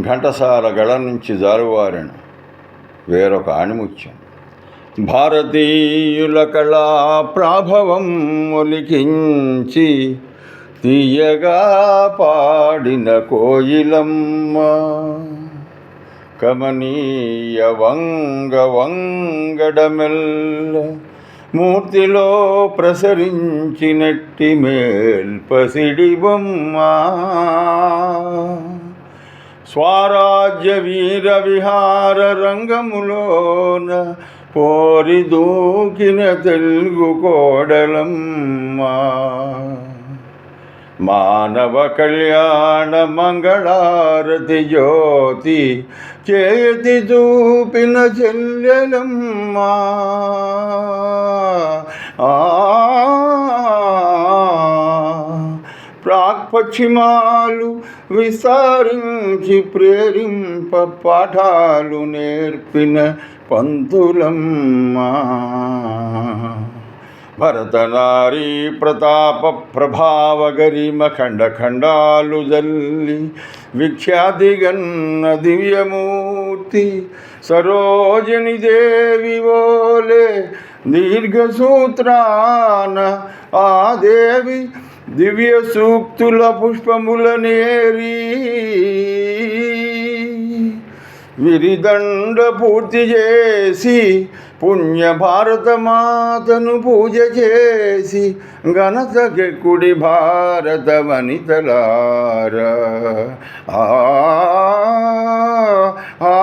ఘంటసాల గళ నుంచి జారువారిన వేరొక ఆణిముత్యం. భారతీయుల కళా ప్రాభవం ఒలికించి తీయగా పాడిన కోయిలమ్మ. కమనీయ వంగ వంగడమెల్ల మూర్తిలో ప్రసరించినట్టి మేల్పసిడి బొమ్మ. స్వరాజ్య వీర విహార రంగములోన పోరి దూకిన తెలుగు కోడలమ్మ మానవ కళ్యాణ మంగళారతి జ్యోతి చేతి చూపిన చెల్లెలమ్మా ఆ ప్రాక్పశ్చిమాలు విసారించి ప్రేరింప పాఠాలు నేర్పిన పంతులమ్మ. భరతనారీ ప్రతాప ప్రభావ గరిమ ఖండ ఖండాలు జల్లి విఖ్యాతిగన్న దివ్యమూర్తి సరోజని దేవి ఓలే దీర్ఘసూత్రాన ఆ దేవి దివ్య సూక్తుల పుష్పముల నేరి విరిదండ పూర్తి చేసి పుణ్య భారత మాతను పూజ చేసి ఘనతకెక్కుడి భారత వనితలార. ఆ, ఆ